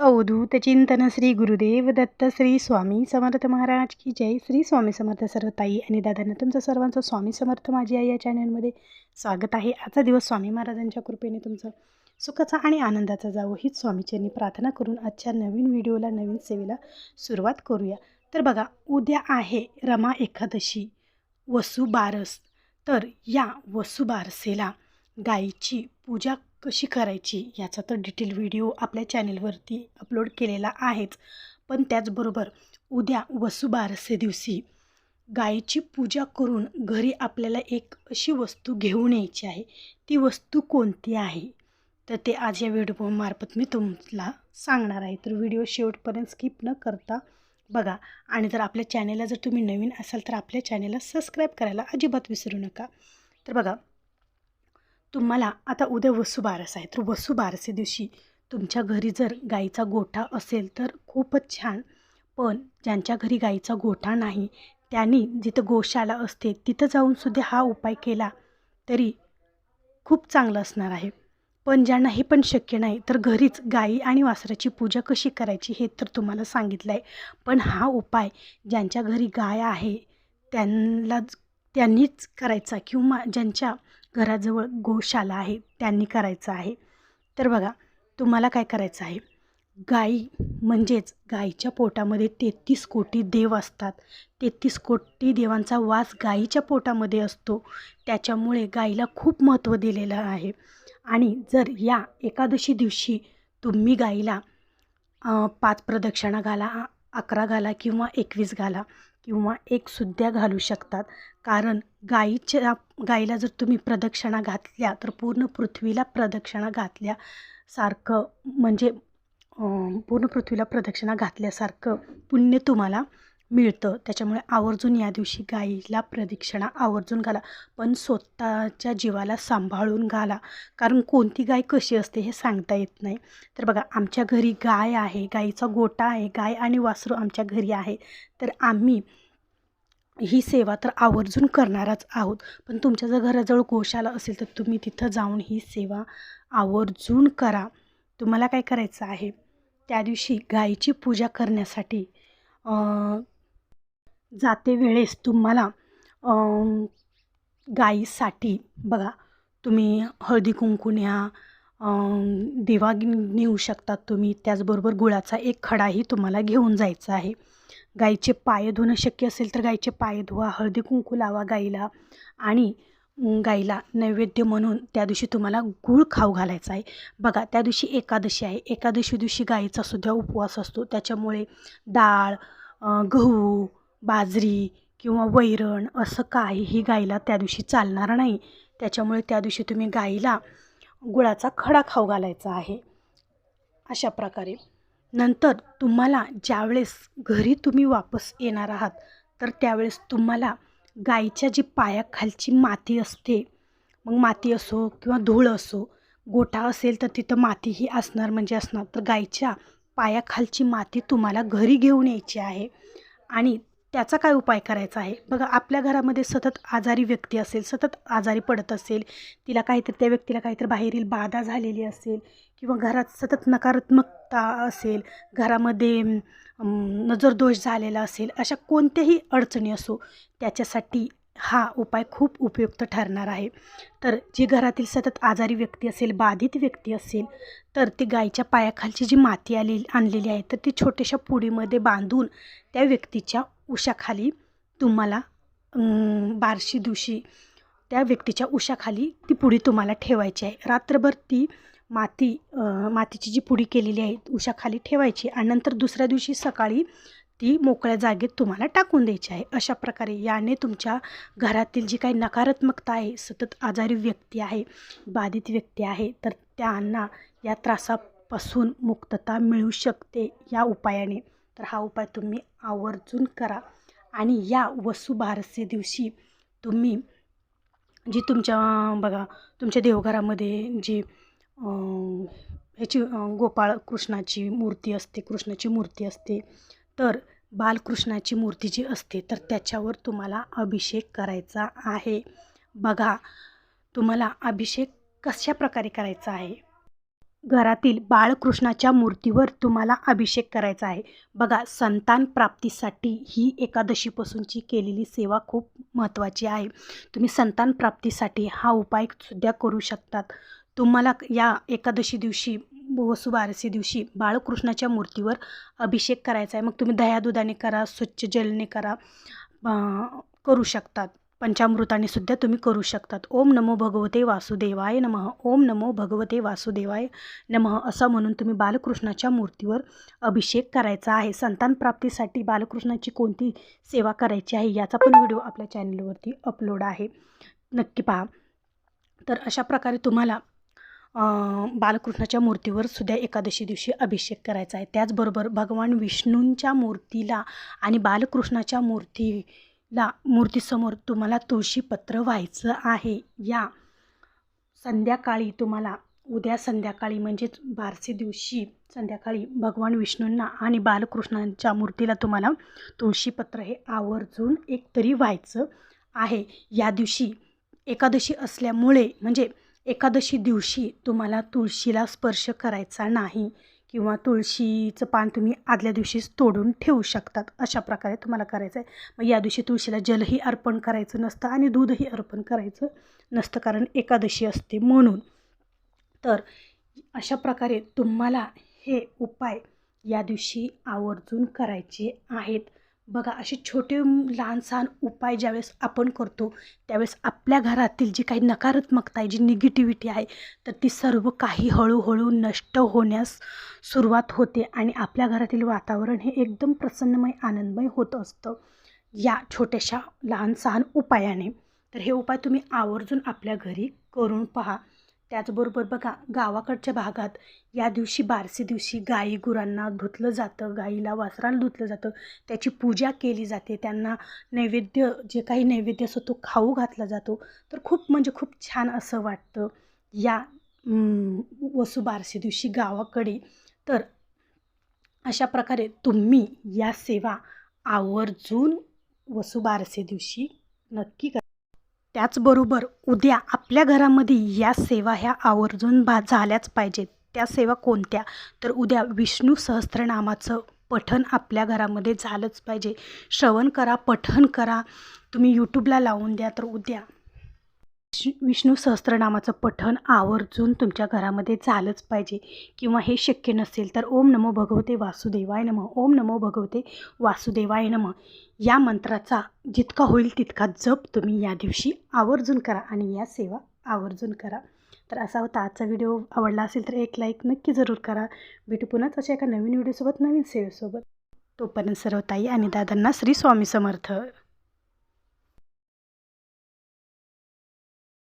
अवधूत चिंतन श्री गुरुदेव दत्त श्री स्वामी समर्थ महाराज की जय. श्री स्वामी समर्थ सर्व ताई आणि दादांना तुमचं सर्वांचं स्वामी समर्थ माझी आई या चॅनलमध्ये स्वागत आहे. आजचा दिवस स्वामी महाराजांच्या कृपेने तुमचं सुखाचा आणि आनंदाचा जावं हीच स्वामीचरणी प्रार्थना करून आजच्या नवीन व्हिडिओला नवीन सेवेला सुरुवात करूया. तर बघा उद्या आहे रमा एकादशी वसुबारस. तर या वसुबारसेला बारसेला गाईची पूजा कशी करायची याचा तर डिटेल व्हिडिओ आपल्या चॅनेलवरती अपलोड केलेला आहेच. पण त्याचबरोबर उद्या वसुबारसे दिवशी गायीची पूजा करून घरी आपल्याला एक अशी वस्तू घेऊन यायची आहे. ती वस्तू कोणती आहे? तर ते आज या व्हिडिओमार्फत मी तुम्हाला सांगणार आहे. तर व्हिडिओ शेवटपर्यंत स्किप न करता बघा. आणि जर आपल्या चॅनेलला जर तुम्ही नवीन असाल तर आपल्या चॅनेलला सबस्क्राईब करायला अजिबात विसरू नका. तर बघा तुम्हाला आता उद्या वसुबारस आहे. तर वसुबारसे दिवशी तुमच्या घरी जर गाईचा गोठा असेल तर खूपच छान. पण ज्यांच्या घरी गाईचा गोठा नाही त्यांनी जिथं गोशाला असते तिथं जाऊनसुद्धा हा उपाय केला तरी खूप चांगलं असणार आहे. पण ज्यांना हे पण शक्य नाही तर घरीच गाई आणि वासराची पूजा कशी करायची हे तर तुम्हाला सांगितलं आहे. पण हा उपाय ज्यांच्या घरी गाय आहे त्यांना त्यांनीच करायचा किंवा ज्यांच्या घराजवळ गोशाला आहे त्यांनी करायचं आहे. तर बघा तुम्हाला काय करायचं आहे? गाई म्हणजेच गाईच्या पोटामध्ये तेहतीस कोटी देव असतात. तेहतीस कोटी देवांचा वास गाईच्या पोटामध्ये असतो. त्याच्यामुळे गाईला खूप महत्त्व दिलेलं आहे. आणि जर या एकादशी दिवशी तुम्ही गाईला पाच प्रदक्षिणा घाला अकरा घाला किंवा एकवीस घाला किंवा एक सुद्धा घालू शकतात. कारण गाईच्या गाईला जर तुम्ही प्रदक्षिणा घातल्या तर पूर्ण पृथ्वीला प्रदक्षिणा घातल्यासारखं म्हणजे पूर्ण पृथ्वीला प्रदक्षिणा घातल्यासारखं पुण्य तुम्हाला मिळतं. त्याच्यामुळे आवर्जून या दिवशी गाईला प्रदक्षिणा आवर्जून घाला. पण स्वतःच्या जीवाला सांभाळून घाला. कारण कोणती गाय कशी असते हे सांगता येत नाही. तर बघा आमच्या घरी गाय आहे. गाईचा गोटा आहे. गाय आणि वासरू आमच्या घरी आहे. तर आम्ही ही सेवा तर आवर्जून करणारच आहोत. पण तुमच्या जर घराजवळ गोशाला असेल तर तुम्ही तिथं जाऊन ही सेवा आवर्जून करा. तुम्हाला काय करायचं आहे? त्या दिवशी गायीची पूजा करण्यासाठी जाते वेळेस तुम्हाला गाईसाठी बघा तुम्ही हळदी कुंकू न्या दिवा नेऊ शकतात तुम्ही त्याचबरोबर गुळाचा एक खडाही तुम्हाला घेऊन जायचा आहे. गाईचे पाय धुणं शक्य असेल तर गाईचे पाय धुवा हळदी कुंकू लावा गाईला आणि गाईला नैवेद्य म्हणून त्या दिवशी तुम्हाला गूळ खाऊ घालायचा आहे. बघा त्या दिवशी एकादशी आहे. एकादशी दिवशी गाईचा सुद्धा उपवास असतो. त्याच्यामुळे डाळ गहू बाजरी किंवा वैरण असं काहीही गाईला त्या दिवशी चालणार नाही. त्याच्यामुळे त्या दिवशी तुम्ही गाईला गुळाचा खडा खाऊ घालायचा आहे. अशा प्रकारे. नंतर तुम्हाला ज्यावेळेस घरी तुम्ही वापस येणार आहात तर त्यावेळेस तुम्हाला गाईच्या जी पायाखालची माती असते मग माती असो किंवा धूळ असो गोठा असेल तर तिथं मातीही असणार म्हणजे असणार. तर गाईच्या पायाखालची माती तुम्हाला घरी घेऊन यायची आहे. आणि त्याचा काय उपाय करायचा आहे? बघा आपल्या घरामध्ये सतत आजारी व्यक्ती असेल सतत आजारी पडत असेल तिला काहीतरी त्या व्यक्तीला काहीतरी बाहेरील बाधा झालेली असेल किंवा घरात सतत नकारात्मकता असेल घरामध्ये नजर दोष झालेला असेल अशा कोणत्याही अडचणी असो त्याच्यासाठी हा उपाय खूप उपयुक्त ठरणार आहे. तर जी घरातील सतत आजारी व्यक्ती असेल बाधित व्यक्ती असेल तर ती गायीच्या पायाखालची जी माती आली आणलेली आहे तर ती छोट्याशा पुडीमध्ये बांधून त्या व्यक्तीच्या उशाखाली तुम्हाला बारशी दिवशी त्या व्यक्तीच्या उशाखाली ती पुडी तुम्हाला ठेवायची आहे. रात्रभर ती माती मातीची जी पुडी केलेली आहे उशाखाली ठेवायची आणि नंतर दुसऱ्या दिवशी सकाळी ती मोकळ्या जागेत तुम्हाला टाकून द्यायची आहे. अशा प्रकारे याने तुमच्या घरातील जी काही नकारात्मकता आहे सतत आजारी व्यक्ती आहे बाधित व्यक्ती आहे तर त्यांना या त्रासापासून मुक्तता मिळू शकते या उपायाने. तर हा उपाय तुम्ही आवर्जून करा. आणि या वसुबारसे दिवशी तुम्ही जी तुमच्या बघा तुमच्या देवघरामध्ये जी ह्याची गोपाळ कृष्णाची मूर्ती असते कृष्णाची मूर्ती असते तर बालकृष्णाची मूर्ती जी असते तर त्याच्यावर तुम्हाला अभिषेक करायचा आहे. बघा तुम्हाला अभिषेक कशा प्रकारे करायचा आहे? घरातील बाळकृष्णाच्या मूर्तीवर तुम्हाला अभिषेक करायचा आहे. बघा संतान प्राप्तीसाठी ही एकादशीपासूनची केलेली सेवा खूप महत्त्वाची आहे. तुम्ही संतान प्राप्तीसाठी हा उपाय सुद्धा करू शकतात. तुम्हाला या एकादशी दिवशी वसुबारसी दिवशी बाळकृष्णाच्या मूर्तीवर अभिषेक करायचा आहे. मग तुम्ही दह्यादुधाने करा स्वच्छ जलने करा करू शकतात. पंचामृताने सुद्धा तुम्ही करू शकतात. ओम नमो भगवते वासुदेवाय नमः. ओम नमो भगवते वासुदेवाय नमः असं म्हणून तुम्ही बालकृष्णाच्या मूर्तीवर अभिषेक करायचा आहे. संतान प्राप्तीसाठी बालकृष्णाची कोणती सेवा करायची आहे याचा पण व्हिडिओ आपल्या चॅनलवरती अपलोड आहे. नक्की पहा. तर अशा प्रकारे तुम्हाला बालकृष्णाच्या मूर्तीवर सुद्धा एकादशी दिवशी अभिषेक करायचा आहे. त्याचबरोबर भगवान विष्णूंच्या मूर्तीला आणि बालकृष्णाच्या मूर्ती ला मूर्तीसमोर तुम्हाला तुळशीपत्र व्हायचं आहे. या संध्याकाळी तुम्हाला उद्या संध्याकाळी म्हणजेच बारसे दिवशी संध्याकाळी भगवान विष्णूंना आणि बालकृष्णांच्या मूर्तीला तुम्हाला तुळशीपत्र हे आवर्जून एकतरी व्हायचं आहे. या दिवशी एकादशी असल्यामुळे म्हणजे एकादशी दिवशी तुम्हाला तुळशीला स्पर्श करायचा नाही. किंवा तुळशीचं पान तुम्ही आदल्या दिवशीच तोडून ठेवू शकतात. अशा प्रकारे तुम्हाला करायचं आहे मग या दिवशी तुळशीला जलही अर्पण करायचं नसतं आणि दूधही अर्पण करायचं नसतं कारण एकादशी असते म्हणून. तर अशा प्रकारे तुम्हाला हे उपाय या दिवशी आवर्जून करायचे आहेत. बघा असे छोटे लहान सहान उपाय ज्यावेळेस आपण करतो त्यावेळेस आपल्या घरातील जी काही नकारात्मकता आहे जी निगेटिव्हिटी आहे तर ती सर्व काही हळूहळू नष्ट होण्यास सुरुवात होते आणि आपल्या घरातील वातावरण हे एकदम प्रसन्नमय आनंदमय होत असतं. या छोट्याशा लहान सहान उपायाने. तर हे उपाय तुम्ही आवर्जून आपल्या घरी करून पहा. त्याचबरोबर बघा गावाकडच्या भागात या दिवशी बारसे दिवशी गाई गुरांना धुतलं जातं गाईला वासराला धुतलं जातं त्याची पूजा केली जाते त्यांना नैवेद्य जे काही नैवेद्य असतो तो खाऊ घातला जातो. तर खूप म्हणजे खूप छान असं वाटतं या वसू वसुबारसी दिवशी गावाकडे. तर अशा प्रकारे तुम्ही या सेवा आवर्जून वसू बारसे दिवशी नक्की करा. त्याचबरोबर उद्या आपल्या घरामध्ये या सेवा ह्या आवर्जून भा झाल्याच पाहिजेत. त्या सेवा कोणत्या? तर उद्या विष्णू सहस्त्रनामाचं पठन आपल्या घरामध्ये झालंच पाहिजे. श्रवण करा पठन करा. तुम्ही यूट्यूबला लावून द्या तर उद्या विष्णू विष्णू सहस्त्रनामाचं पठण आवर्जून तुमच्या घरामध्ये झालंच पाहिजे. किंवा हे शक्य नसेल तर ओम नमो भगवते वासुदेवाय नमः. ओम नमो भगवते वासुदेवाय नम. या मंत्राचा जितका होईल तितका जप तुम्ही या दिवशी आवर्जून करा आणि या सेवा आवर्जून करा. तर असा होता आजचा व्हिडिओ. आवडला असेल तर एक लाईक नक्की जरूर करा. भेटू पुन्हाच अशा एका नवीन व्हिडिओसोबत नवीन सेवेसोबत. तोपर्यंत सर्व ताई आणि दादांना श्री स्वामी समर्थ.